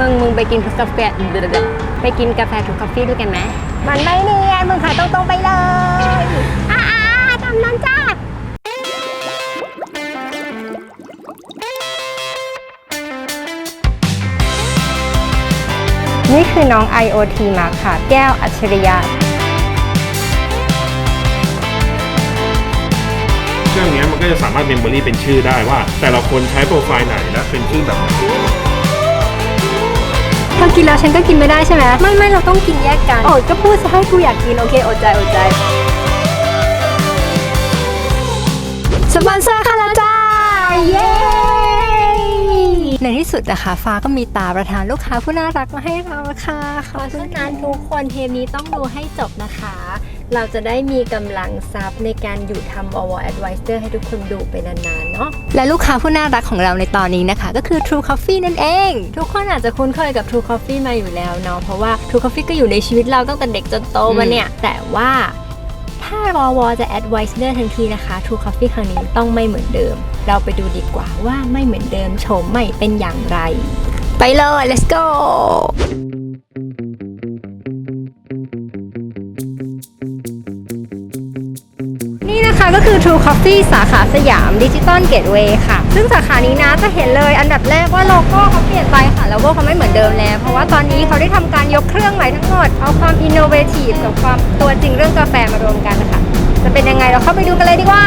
จังเลยมึงมึงไปกินกาแฟไปกินกาแฟทุกคอฟฟี่ด้วยกันไหมมันไม่เนียนมึงขายตรงๆไปเลยอ่าตามนั้นจ้านี่คือน้อง IoT Mark ค่ะ แก้วอัจฉริยะเครื่องเนี้ยมันก็จะสามารถเมมโมรีเป็นชื่อได้ว่า แต่ละคนใช้โปรไฟล์ไหนและเป็นชื่อแบบไหน เธอกินแล้วฉันก็กินไม่ได้ใช่ไหมไม่ไม่เราต้องกินแยกกันโอ้ยก็พูดซะให้กูอยากกินโอเคอดใจอดใจสปอนเซอร์ค่ะละจ้าเย้ในที่สุดนะคะ ฟ้าก็มีตาประธานลูกค้าผู้น่ารักมาให้เราค่ะขอบคุณนั้นทุกคนเทปนี้ต้องดูให้จบนะคะ เราจะได้มีกำลังทรัพย์ในการอยู่ทำ Wall Advisor ให้ทุกคนดูไปนานๆเนาะและลูกค้าผู้น่ารักของเราในตอนนี้นะคะ ก็คือ True Coffee นั่นเอง ทุกคนอาจจะคุ้นเคยกับ True Coffee มาอยู่แล้วเนาะเพราะว่า True Coffee ก็อยู่ในชีวิตเราตั้งแต่เด็กจนโตมาเนี่ย แต่ว่าถ้ารอวอจะ advisor ทันทีนะคะ True Coffee ครั้งนี้ต้องไม่เหมือนเดิม เราไปดูดีกว่าว่าไม่เหมือนเดิมโฉมใหม่เป็นอย่างไร ไปเลย let's go ก็คือ True Coffee สาขาสยามดิจิตอลเกตเวย์ค่ะ ซึ่งสาขานี้นะจะเห็นเลยอันดับแรกว่าโลโก้เขาเปลี่ยนไปค่ะโลโก้เขาไม่เหมือนเดิมแล้ว เพราะว่าตอนนี้เขาได้ทำการยกเครื่องใหม่ทั้งหมด เอาความอินโนเวทีฟกับความตัวจริงเรื่องกาแฟมารวมกันนะคะจะเป็นยังไงเราเข้าไปดูกันเลยดีกว่า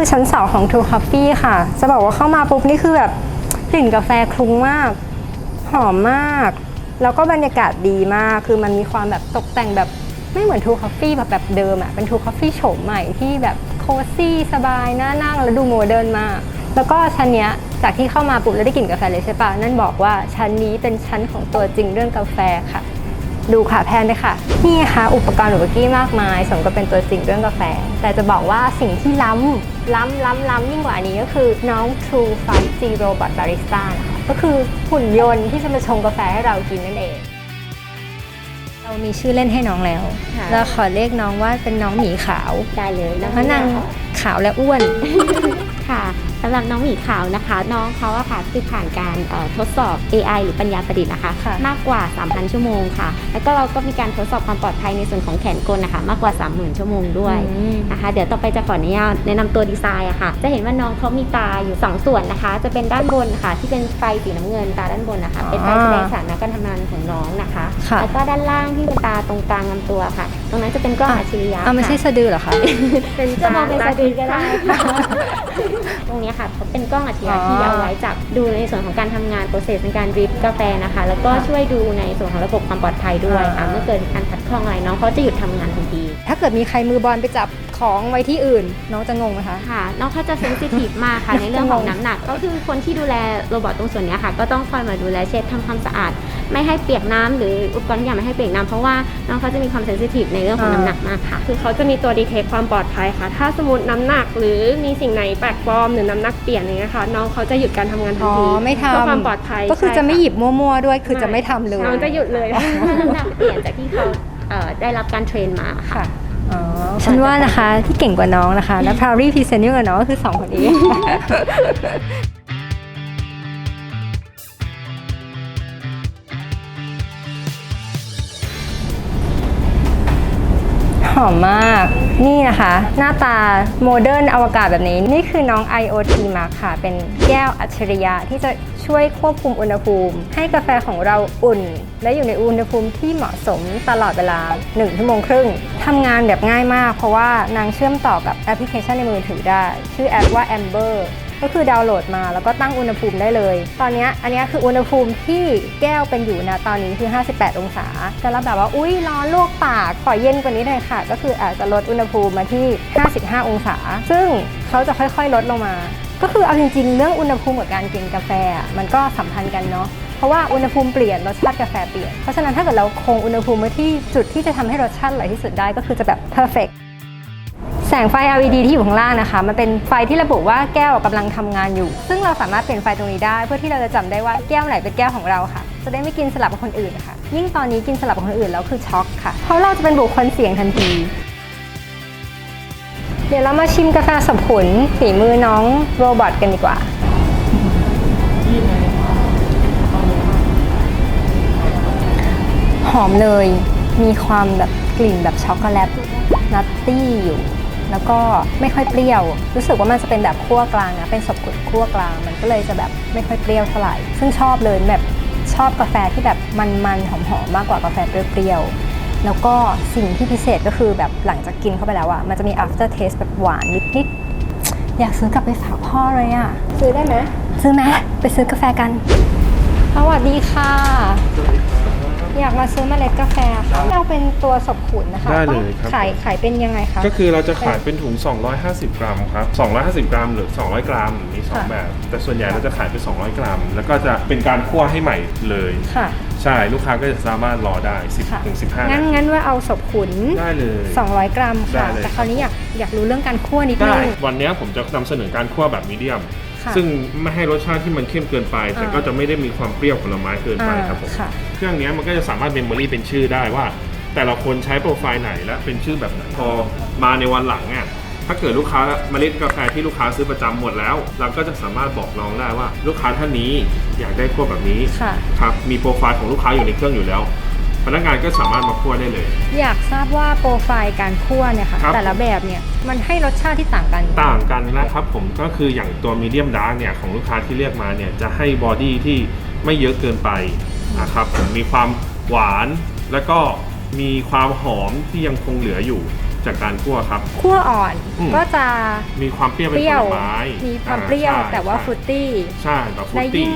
คือชั้น2ของ True Coffee ค่ะ จะบอกว่าเข้ามาปุ๊บนี่คือแบบกลิ่นกาแฟคลุ้งมาก หอมมาก แล้วก็บรรยากาศดีมาก คือมันมีความแบบตกแต่งแบบไม่เหมือน True Coffee แบบแบบเดิมอะเป็น True Coffee โฉมใหม่ที่แบบโคซี่สบายน่านั่งแล้วดูโมเดิร์นมาก แล้วก็ชั้นเนี้ยจากที่เข้ามาปุ๊บแล้วได้กลิ่นกาแฟเลยใช่ปะนั่นบอกว่าชั้นนี้เป็นชั้นของตัวจริงเรื่องกาแฟค่ะ ดูค่ะแพนเลยค่ะ นี่นะคะอุปกรณ์อุปกรณ์มากมายสมกับเป็นตัวจริงเรื่องกาแฟ แต่จะบอกว่าสิ่งที่ล้ำล้ำล้ำล้ำยิ่งกว่านี้ก็คือน้อง True 5G Robot Barista นะคะก็คือหุ่นยนต์ที่จะมาชงกาแฟให้เรากินนั่นเอง เรามีชื่อเล่นให้น้องแล้วค่ะ เราขอเรียกน้องว่าเป็นน้องหมีขาวได้เลยเพราะนางขาวและอ้วน ค่ะ สำหรับน้องหมีขาวนะคะ น้องเขาอะค่ะคือผ่านการเอ่อทดสอบ AI หรือปัญญาประดิษฐ์นะคะค่ะมากกว่า 3,000 ชั่วโมงค่ะ แล้วก็เราก็มีการทดสอบความปลอดภัยในส่วนของแขนกลนะคะ มากกว่า 30,000 ชั่วโมงด้วยอืมนะคะเดี๋ยวต่อไปจะขออนุญาตแนะนำตัวดีไซน์อะค่ะ จะเห็นว่าน้องเขามีตาอยู่ 2 ส่วนนะคะ จะเป็นด้านบนค่ะ ที่เป็นไฟสีน้ำเงินตาด้านบนนะคะ เป็นไฟแสดงสถานะการทำงานของน้องนะคะค่ะแล้วก็ด้านล่างที่เป็นตาตรงกลางลำตัวค่ะตรงนั้นจะเป็นกล้องอัจฉริยะอะไม่ใช่ค่ะสะดือเหรอคะ เป็นจะมองเป็นสะดือก็ได้ค่ะตรงเนี้ยค่ะเขาเป็นกล้องอัจฉริยะอ๋อที่เอาไว้จับดูในส่วนของการทำงานโปรเซสในการดริปกาแฟนะคะ แล้วก็ค่ะช่วยดูในส่วนของระบบความปลอดภัยด้วยค่ะอ่า เมื่อเกิดการขัดข้องอะไรน้องเขาจะหยุดทำงานทันที ถ้าเกิดมีใครมือบอลไปจับของไว้ที่อื่น น้องจะงงไหมคะ ค่ะน้องเขาจะเซนซิทีฟมากค่ะ ในเรื่องของน้ำหนัก ก็คือคนที่ดูแลโรบอทตรงส่วนเนี้ยค่ะ ก็ต้องคอยมาดูแลเช็ดทำความสะอาด ไม่ให้เปียกน้ำหรืออุปกรณ์ทุกอย่างไม่ให้เปียกน้ำเพราะว่าน้องเขาจะมีความเซนซิทีฟในเรื่องของอ่าน้ำหนักมากค่ะ คือเขาจะมีตัวดีเทคความปลอดภัยค่ะ ถ้าสมมติน้ำหนักหรือมีสิ่งไหนแปลกปลอมหรือน้ำหนักเปลี่ยนอย่างเงี้ยค่ะน้องเขาจะหยุดการทำงานทันอ๋อทีไม่ทำเพื่อความปลอดภัยก็คือจะไม่หยิบมั่วๆด้วย คือใช่จะไม่ทำเลยน้องจะหยุดเลยถ้าน้ำหนักเปลี่ยนจากที่เขาเอ่อได้รับการเทรนมาค่ะค่ะอ๋อฉันว่านะคะที่เก่งกว่าน้องนะคะ และพาวรี่พรีเซนต์ยิ่งกว่าน้องก็คือสองคนนี้ อมมาก นี่นะคะ หน้าตาโมเดิร์นอวกาศแบบนี้ นี่คือน้อง IoT Mark ค่ะ เป็นแก้วอัจฉริยะที่จะช่วยควบคุมอุณหภูมิ ให้กาแฟของเราอุ่น และอยู่ในอุณหภูมิที่เหมาะสมตลอดเวลา 1 ชั่วโมงครึ่งทำงานแบบง่ายมาก เพราะว่านางเชื่อมต่อกับแอปพลิเคชันในมือถือได้ ชื่อแอปว่า Amber ก็คือดาวน์โหลดมาแล้วก็ตั้งอุณหภูมิได้เลย ตอนนี้อันนี้คืออุณหภูมิที่แก้วเป็นอยู่นะตอนนี้คือ 58 องศาแต่เราแบบว่าอุ้ยร้อนลวกปากขอเย็นกว่านี้หน่อยค่ะ ก็คืออาจจะลดอุณหภูมิมาที่ 55 องศา ซึ่งเขาจะค่อยๆ ลดลงมา ก็คือเอาจริงๆ เรื่องอุณหภูมิกับการกินกาแฟมันก็สัมพันธ์กันเนาะเพราะว่าอุณหภูมิเปลี่ยนรสชาติกาแฟเปลี่ยน เพราะฉะนั้นถ้าเกิดเราคงอุณหภูมิไว้ที่จุดที่จะทำให้รสชาติอร่อยที่สุดได้ก็คือจะแบบ perfect แสงไฟ LED ที่อยู่ข้างล่างนะคะ มันเป็นไฟที่ระบุว่าแก้วกำลังทำงานอยู่ ซึ่งเราสามารถเปลี่ยนไฟตรงนี้ได้ เพื่อที่เราจะจำได้ว่าแก้วไหนเป็นแก้วของเราค่ะ จะได้ไม่กินสลับกับคนอื่นค่ะยิ่งตอนนี้กินสลับกับคนอื่นแล้วคือช็อกค่ะ เพราะเราจะเป็นบุคคลเสี่ยงทันที เดี๋ยวเรามาชิมกาแฟสับขุนฝีมือน้องโรบอทกันดีกว่าหอมเลยมีความแบบกลิ่นแบบช็อกโกแลตนัตตี้อยู่ แล้วก็ไม่ค่อยเปรี้ยว รู้สึกว่ามันจะเป็นแบบคั่วกลางนะเป็นสบกุดคั่วกลาง มันก็เลยจะแบบไม่ค่อยเปรี้ยวเท่าไหร่ ซึ่งชอบเลยแบบชอบกาแฟที่แบบมันๆหอมๆมากกว่ากาแฟเปรี้ยวๆแล้วก็สิ่งที่พิเศษก็คือแบบหลังจากกินเข้าไปแล้วอะมันจะมี after taste แบบหวานนิดๆอยากซื้อกลับไปฝากพ่อเลยอะซื้อได้ไหมซื้อไหมไปซื้อกาแฟกันสวัสดีค่ะ อยากมาซื้อเมล็ดกาแฟค่ะเอาเป็นตัวสบขุนนะคะได้เลยต้องครับ ขายขายเป็นยังไงคะก็คือเราจะขายเป็นถุง 250 กรัมครับ 250 กรัมหรือ 200 กรัมมีสองค่ะแบบ แต่ส่วนใหญ่เราจะขายเป็น 200 กรัม แล้วก็จะเป็นการคั่วให้ใหม่เลยค่ะ ใช่ลูกค้าก็จะสามารถรอได้ค่ะ10ถึง15งั้นนาทีงั้นว่าเอาสบขุนได้เลย 200 กรัมค่ะได้เลยแต่คราวนี้อยากอยากรู้เรื่องการคั่วนิดนึได้งวันนี้ผมจะนำเสนอการคั่วแบบมีเดียมค่ะ ซึ่งไม่ให้รสชาติที่มันเข้มเกินไป แต่อ่าก็จะไม่ได้มีความเปรี้ยวผลไม้เกินไปอ่าครับผมค่ะเครื่องนี้มันก็จะสามารถเมมโมรีเป็นชื่อได้ว่า แต่ละคนใช้โปรไฟล์ไหนและเป็นชื่อแบบไหนพอมาในวันหลังอะถ้าเกิดลูกค้าเมล็ดกาแฟที่ลูกค้าซื้อประจำหมดแล้ว เราก็จะสามารถบอกน้องได้ว่า ลูกค้าท่านนี้อยากได้คั่วแบบนี้ค่ะครับมีโปรไฟล์ของลูกค้าอยู่ในเครื่องอยู่แล้ว พนักงานก็สามารถมาคั่วได้เลย อยากทราบว่าโปรไฟล์การคั่วเนี่ยค่ะครับ แต่ละแบบเนี่ยมันให้รสชาติที่ต่างกัน ต่างกันนะครับผมก็คืออย่างตัวมีเดียมดาร์กเนี่ยของลูกค้าที่เรียกมาเนี่ยจะให้บอดี้ที่ไม่เยอะเกินไปนะครับผมมีความหวานแล้วก็มีความหอมที่ยังคงเหลืออยู่จากการคั่วครับ คั่วอ่อนอืม ก็จะมีความเปรี้ยวเปเป็นรี้ผยวลไม้มีความเปรี้ยวอ่ใช่แต่ว่าฟรุตตี้ใช่แบบฟรุและตตี้ยิ่ง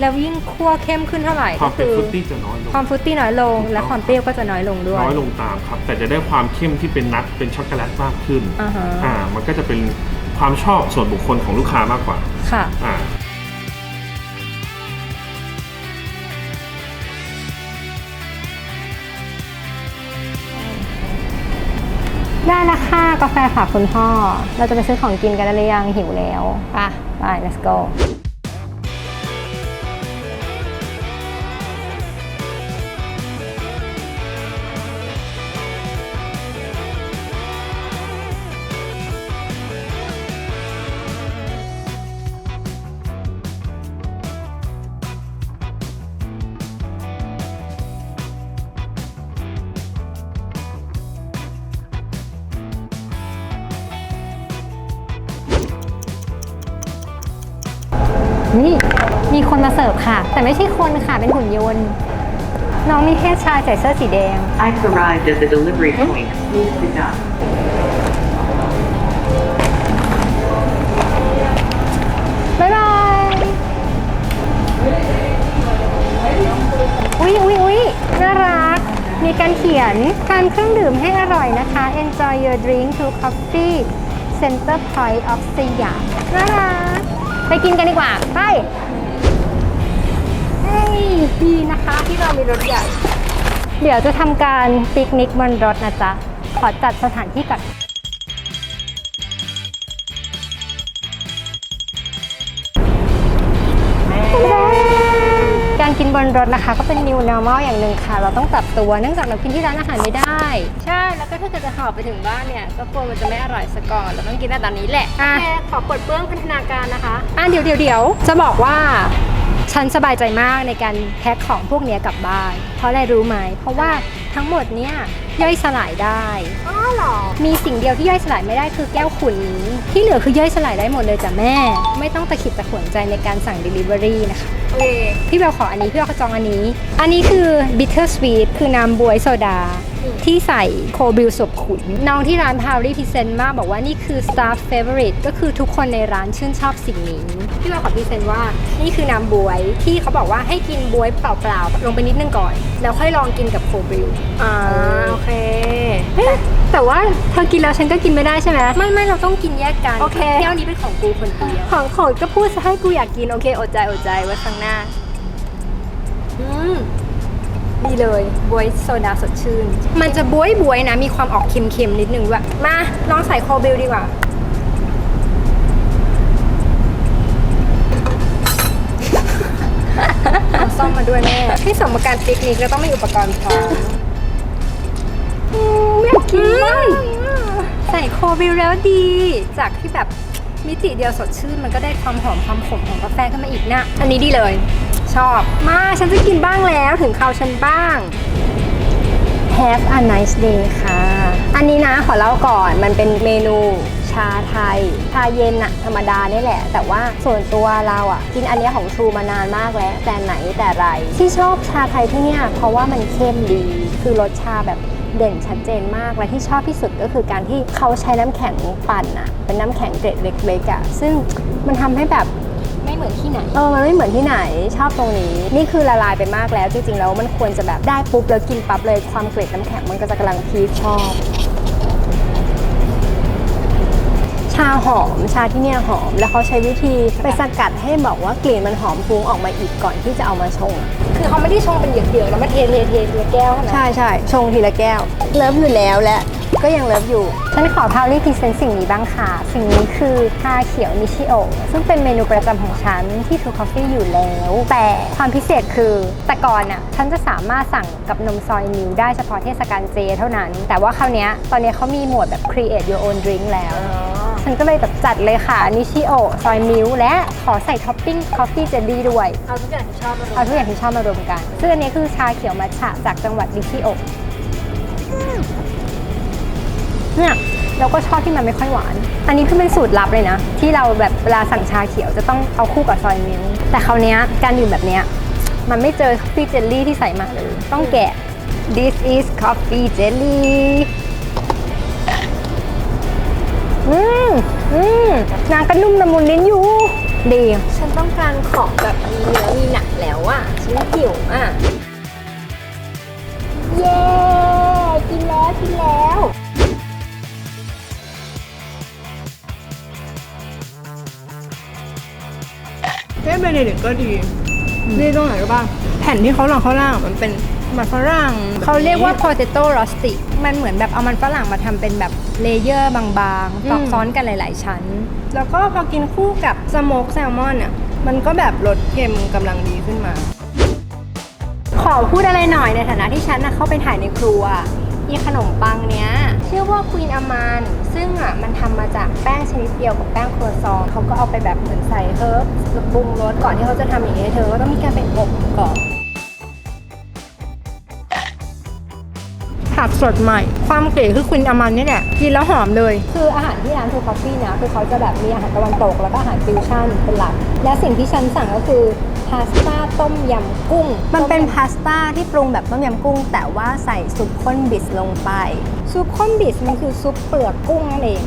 แล้วยิ่งคั่วเข้มขึ้นเท่าไหร่ควาก็มเป็นคือฟรุตตี้จะน้อยลง ความฟรุตตี้น้อยลง และความเปรี้ยวก็จะน้อยลงด้วย น้อยลงตามครับ แต่จะได้ความเข้มที่เป็นนัทเป็นช็อกโกแลตมากขึ้นอ่าฮะอ่ามันก็จะเป็นความชอบส่วนบุคคลของลูกค้ามากกว่าค่ะ อ่าได้และค่ะกาแฟฝากคุณพ่อ เราจะไปซื้อของกินกันได้หรือยังหิวแล้วป่ะ ไป let's go นี่มีคนมาเสิร์ฟค่ะ แต่ไม่ใช่คนค่ะ เป็นหุ่นยนต์ น้องมีเพศชายใส่เสื้อสีแดง I've arrived at the delivery point. Please pick up. บ๊ายบาย อุ๊ยอุ๊ยอุ๊ยน่ารัก มีการเขียนทานเครื่องดื่มให้อร่อยนะคะ Enjoy your drink to coffee Center Point of สยามน่ารัก ไปกินกันดีกว่า ไปเฮ้ยดีนะคะที่เรามีรถใหญ่ เดี๋ยวจะทำการปิกนิกบนรถนะจ๊ะ ขอจัดสถานที่ก่อน การกินบนรถนะคะ ก็เป็น new normal อย่างหนึ่งค่ะ เราต้องปรับตัวเนื่องจากเรากินที่ร้านอาหารไม่ได้ ใช่ แล้วก็ถ้าเกิดจะหอบไปถึงบ้านเนี่ย ก็กลัวมันจะไม่อร่อยซะก่อน เราต้องกินได้ตอนนี้แหละอะขอปลดเปลื้องพัฒนาการนะคะ อะเดี๋ยวเดี๋ยวเดี๋ยวจะบอกว่า ฉันสบายใจมากในการแพ็คของพวกเนี้ยกลับบ้าน เพราะอะไรรู้ไหม เพราะว่าทั้งหมดเนี่ยย่อยสลายได้ อ๋อเหรอ มีสิ่งเดียวที่ย่อยสลายไม่ได้คือแก้วขุ่นนี้ ที่เหลือคือย่อยสลายได้หมดเลยจ้ะแม่ ไม่ต้องตะขิดตะขวนใจในการสั่ง Delivery นะคะ โอเค พี่เบลขออันนี้พี่เบลขอจองอันนี้ อันนี้คือ bitter sweet คือน้ำบวยโซดา ที่ใส่โคบิลสบขุน น้องที่ร้านพาวรี่พิเซนต์มากบอกว่านี่คือ staff favorite ก็คือทุกคนในร้านชื่นชอบสิ่งนี้ พี่ว่าขอพิเศษว่านี่คือน้ำบวยที่เขาบอกว่าให้กินบวยเปล่าๆลงไปนิดนึงก่อน แล้วค่อยลองกินกับโคบิลอ่าโอเคแต่แต่ว่าเธอกินแล้วฉันก็กินไม่ได้ใช่ไหมไม่ไม่เราต้องกินแยกกันโอเคแก้วนี้เป็นของกูคนเดียวของของก็พูดซะให้กูอยากกินโอเคอดใจอดใจไว้ครั้งหน้าอืมดีเลยบวยโซดาสดชื่น มันจะบวยบวยๆนะ มีความออกเค็มๆนิดนึงด้วยมาลองใส่โคบิลดีกว่า เอาซ่อมมาด้วยแม่ที่สมการปิกนิกก็ต้องมีอุปกรณ์พร้อมไม่อยากกินมากใส่โคบิลแล้วดี จากที่แบบมิติเดียวสดชื่น มันก็ได้ความหอมความขมของกาแฟขึ้นมาอีกนะ อันนี้ดีเลย ชอบมาฉันจะกินบ้างแล้วถึงคราวฉันบ้าง Have a nice day ค่ะ อันนี้นะขอเล่าก่อนมันเป็นเมนู ชาไทย ชาเย็นอะธรรมดานี่แหละ แต่ว่าส่วนตัวเราอะกินอันเนี้ยของทรูมานานมากแล้วแต่ไหนแต่ไร ที่ชอบชาไทยที่เนี่ยเพราะว่ามันเข้มดี คือรสชาแบบเด่นชัดเจนมาก และที่ชอบที่สุดก็คือการที่เขาใช้น้ำแข็งปั่นอะเป็นน้ำแข็งเกรดเล็กๆอะซึ่งมันทำให้แบบไม่เหมือนที่ไหน เออ มันไม่เหมือนที่ไหน ชอบตรงนี้ นี่คือละลายไปมากแล้ว จริงๆ แล้วมันควรจะแบบได้ปุ๊บแล้วกินปั๊บเลย ความเกล็ดน้ำแข็งมันก็จะกำลังพีคชอบ ชาหอมชาที่เนี่ยหอม แล้วเขาใช้วิธีไปสกัดให้บอกว่ากลิ่นมันหอมฟุ้งออกมาอีกก่อนที่จะเอามาชง คือเขาไม่ได้ชงเป็นเหยือกๆแล้วมาเทเทเททีละแก้วใช่ใช่ชงทีละแก้ว เลิฟอยู่แล้วและก็ยังเลิฟอยู่ ฉันขอพาวลี่พรีเซนต์สิ่งนี้บ้างค่ะ สิ่งนี้คือชาเขียวนิชิโอซึ่งเป็นเมนูประจำของฉันที่ทูคอฟฟี่อยู่แล้ว แต่ความพิเศษคือแต่ก่อนอะฉันจะสามารถสั่งกับนมซอยมิวได้เฉพาะเทศกาลเจเท่านั้น แต่ว่าคราวเนี้ยตอนนี้เขามีหมวดแบบ create your own drink แล้ว ฉันก็เลยแบบจัดเลยค่ะนิชิโอซอยมิวและขอใส่ท็อปปิ้งคอฟฟี่เจลลี่ด้วย เอาทุกอย่างที่ชอบมาเอาทุกอย่างที่ชอบมารวมกันซึ่งอันนี้คือชาเขียวมัทฉะจากจังหวัดนิชิโอเนี่ยเราก็ชอบที่มันไม่ค่อยหวาน อันนี้คือเป็นสูตรลับเลยนะ ที่เราแบบเวลาสั่งชาเขียวจะต้องเอาคู่กับซอยมิลค์แต่คราวเนี้ยการดื่มแบบเนี้ยมันไม่เจอคอฟฟี่เจลลี่ที่ใส่มาเลย ต้องแกะ this is coffee jelly อืมอืมนางก็นุ่มละมุนลิ้นอยู่ ดี ฉันต้องการของแบบมีเนื้อมีหนังแล้วอะ ฉันหิวอะ เย้ กินแล้วกินแล้วเฮ้ยเบเนดิกก็ดีดีตรงไหนรู้ป่ะแผ่นที่เขาลองข้างล่างมันเป็น มันฝรั่งเขาเรียกว่า potato rustic มันเหมือนแบบเอามันฝรั่งมาทำเป็นแบบเลเยอร์บางๆตอกซ้อนกันหลายๆชั้น แล้วก็พอกินคู่กับสโมกแซลมอนอะมันก็แบบรสเค็มกำลังดีขึ้นมา ขอพูดอะไรหน่อยในฐานะที่ฉันนะเข้าไปถ่ายในครัวอีขนมปังเนี้ยชื่อว่าควีนอามานซึ่งอะมันทำมาจากแป้งชนิดเดียวกับแป้งครัวซองเขาก็เอาไปแบบเหมือนใส่เฮิร์บปรุงรสก่อนที่เขาจะทำอย่างนี้ให้เธอก็ต้องมีการไปอบก่อน ผักสดใหม่ ความเก๋คือควีนอามันนี่แหละกินแล้วหอมเลย คืออาหารที่ร้านทูคอฟฟี่นะคือเขาจะแบบมีอาหารตะวันตก แล้วก็อาหารฟิวชั่นเป็นหลัก และสิ่งที่ฉันสั่งก็คือพาสต้าต้มยำกุ้ง มันเป็นพาสต้าที่ปรุงแบบต้มยำกุ้ง แต่ว่าใส่ซุปข้นบิสลงไป ซุปข้นบิสมันคือซุปเปลือกกุ้งนั่นเอง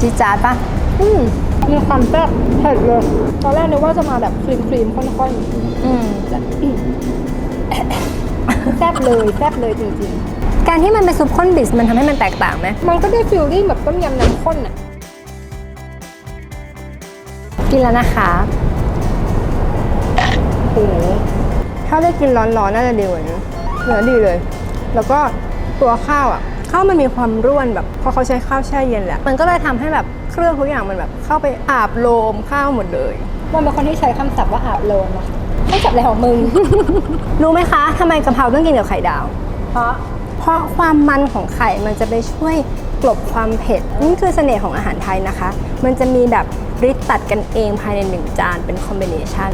จีดจาดปะอืมมีความแซ่บเผ็ดเลย ตอนแรกนึกว่าจะมาแบบครีมครีมๆข้นๆอืมจะอืม แซ่บเลยแซ่บเลยจริงๆ การที่มันเป็นซุปข้นบิสมันทำให้มันแตกต่างไหมมันก็ได้ฟิลลิ่งแบบต้มยำน้ำข้นอะ กินแล้วนะคะโอ้โหถ้าได้กินร้อนๆน่าจะดีกว่านี้เนื้อดีเลย แล้วก็ตัวข้าวอะข้าวมันมีความร่วนแบบเพราะเขาใช้ข้าวแช่เย็นแหละมันก็เลยทำให้แบบเครื่องทุกอย่างมันแบบเข้าไปอาบโลมข้าวหมดเลย มันเป็นคนที่ใช้คำศัพท์ว่าอาบโลมอะ ไม่ศัพท์อะไรของมึง รู้ไหมคะทำไมกะเพราต้องกินกับไข่ดาว เพราะเพราะความมันของไข่มันจะไปช่วยกลบความเผ็ดนี่คือเสน่ห์ของอาหารไทยนะคะ มันจะมีแบบริดตัดกันเองภายในหนึ่งจานเป็นคอมบิเนชัน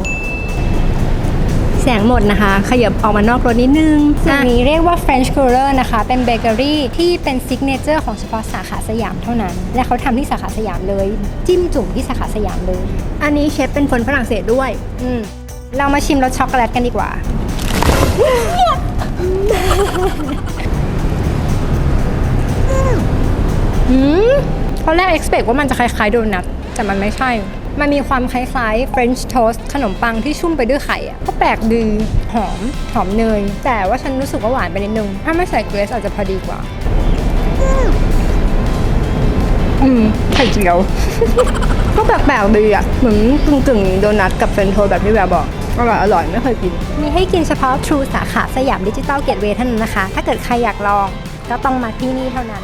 แสงหมดนะคะ ขยับออกมานอกรถนิดนึงสิ่งนี้เรียกว่า French Cruller นะคะ เป็นเบเกอรี่ที่เป็นซิกเนเจอร์ของเฉพาะสาขาสยามเท่านั้น และเขาทำที่สาขาสยามเลย จิ้มจุ่มที่สาขาสยามเลย อันนี้เชฟเป็นคนฝรั่งเศสด้วย อืม เรามาชิมรสช็อกโกแลตกันดีกว่า อืมตอนแรก expect ว่ามันจะคล้ายๆโดนัท แต่มันไม่ใช่ มันมีความคล้ายๆ French toast ขนมปังที่ชุ่มไปด้วยไข่อะก็แปลกดี หอม หอมเนย แต่ว่าฉันรู้สึกว่าหวานไปนิดนึง ถ้าไม่ใส่เกรซอาจจะพอดีกว่า อืมไข่เจียว ก็แปลกๆดีอะเหมือนกึ่งๆโดนัทกับเฟรนช์โทสแบบที่แววบอกอร่อยอร่อยไม่เคยกิน มีให้กินเฉพาะ True สาขาสยามดิจิตอลเกตเวย์เท่านั้นนะคะ ถ้าเกิดใครอยากลองก็ต้องมาที่นี่เท่านั้น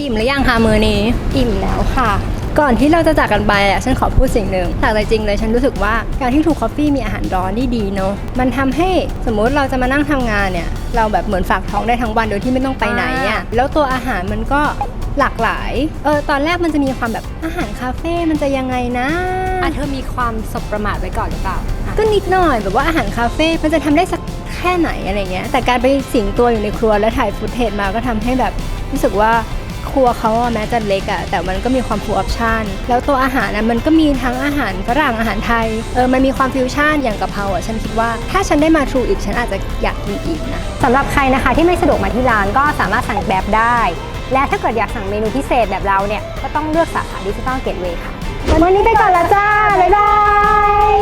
อิ่มหรือยังคะมือนี้ อิ่มแล้วค่ะ ก่อนที่เราจะจากกันไปอะฉันขอพูดสิ่งหนึ่งจากใจจริงเลยฉันรู้สึกว่าการที่ทูคอฟฟี่มีอาหารร้อนที่ดีเนาะมันทำให้สมมุติเราจะมานั่งทำงานเนี่ย เราแบบเหมือนฝากท้องได้ทั้งวันโดยที่ไม่ต้องไปไหนอะแล้วตัวอาหารมันก็ หลากหลายเออตอนแรกมันจะมีความแบบอาหารคาเฟ่มันจะยังไงนะ อะเธอมีความสบประมาทไว้ก่อนหรือเปล่าอะก็นิดหน่อยแบบว่าอาหารคาเฟ่มันจะทำได้สักแค่ไหนอะไรเงี้ยแต่การไปสิงตัวอยู่ในครัวแล้วถ่ายฟุตเทจมาก็ทำให้แบบรู้สึกว่าครัวเขาอะแม้จะเล็กอะแต่มันก็มีความฟูออปชั่นแล้วตัวอาหารนะมันก็มีทั้งอาหารฝรั่งอาหารไทยเออมันมีความฟิวชั่นอย่างกะเพราอะฉันคิดว่าถ้าฉันได้มาทรูอีกฉันอาจจะอยากกินอีกนะ สำหรับใครนะคะที่ไม่สะดวกมาที่ร้านก็สามารถสั่งแบบได้ และถ้าเกิดอยากสั่งเมนูพิเศษแบบเราเนี่ย ก็ต้องเลือกสาขาดิจิตอลเกตเวย์ค่ะ วันนี้ไปก่อนละจ้า บ๊ายบาย